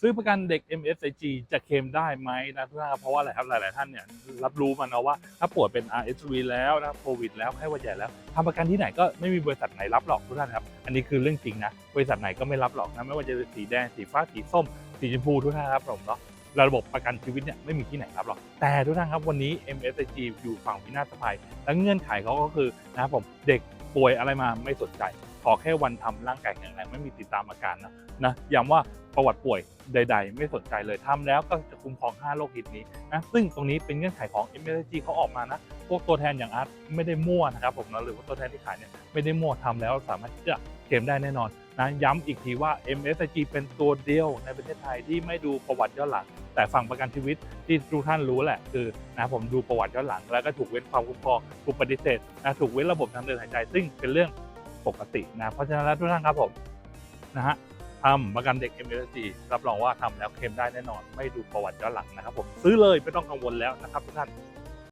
ซื้อประกันเด็ก MSIG จะเคลมได้ไหมนะทุกท่านครับเพราะว่าอะไรครับหลาย ๆ ท่านเนี่ยรับรู้มาเนาะว่าถ้าป่วยเป็น RSV แล้วนะโควิดแล้วไข้หวัดใหญ่แล้วทำประกันที่ไหนก็ไม่มีบริษัทไหนรับหรอกทุกท่านครับอันนี้คือเรื่องจริงนะบริษัทไหนก็ไม่รับหรอกนะไม่ว่าจะเป็นสีแดงสีฟ้าสีส้ม สีชมพูทุกท่านครับผมเนาะระบบประกันชีวิตเนี่ยไม่มีที่ไหนรับหรอก แต่ทุกท่านครับวันนี้ MSIG อยู่ฝั่งพินาศภัย และเงื่อนไขเขาก็คือนะครับผมเด็กป่วยอะไรมาไม่สนใจ ขอแค่วันทำร่างกายแข็งแรงไม่มีติดตามอาการนะนะย้ำว่า ประวัติป่วยใด ๆ ไม่สนใจเลยทำแล้วก็จะคุ้มครอง 5 โรคหิตนี้นะซึ่งตรงนี้เป็นเงื่อนไขของ m s g เขาออกมานะ พวกตัวแทนอย่างอาร์ตไม่ได้มั่วนะครับผมนะหรือว่าตัวแทนที่ขายเนี่ยไม่ได้มั่วทำแล้วสามารถที่จะเคลมได้แน่นอนนะย้ำอีกทีว่า MSG เป็นตัวเดียวในประเทศไทยที่ไม่ดูประวัติย้อนหลัง แต่ฝั่งประกันชีวิตที่ทุกท่านรู้แหละคือนะผมดูประวัติย้อนหลัง แล้วก็ถูกเว้นความคุ้มครองถูกปฏิเสธนะถูกเว้นระบบทางเดินหายใจ ซึ่งเป็นเรื่องปกตินะเพราะฉะนั้นแล้วทุกท่านครับผมนะฮะ ทำประกันเด็ก MSG รับรองว่าทำแล้วเคลมได้แน่นอน ไม่ดูประวัติย้อนหลังนะครับผมซื้อเลยไม่ต้องกังวลแล้วนะครับทุกท่าน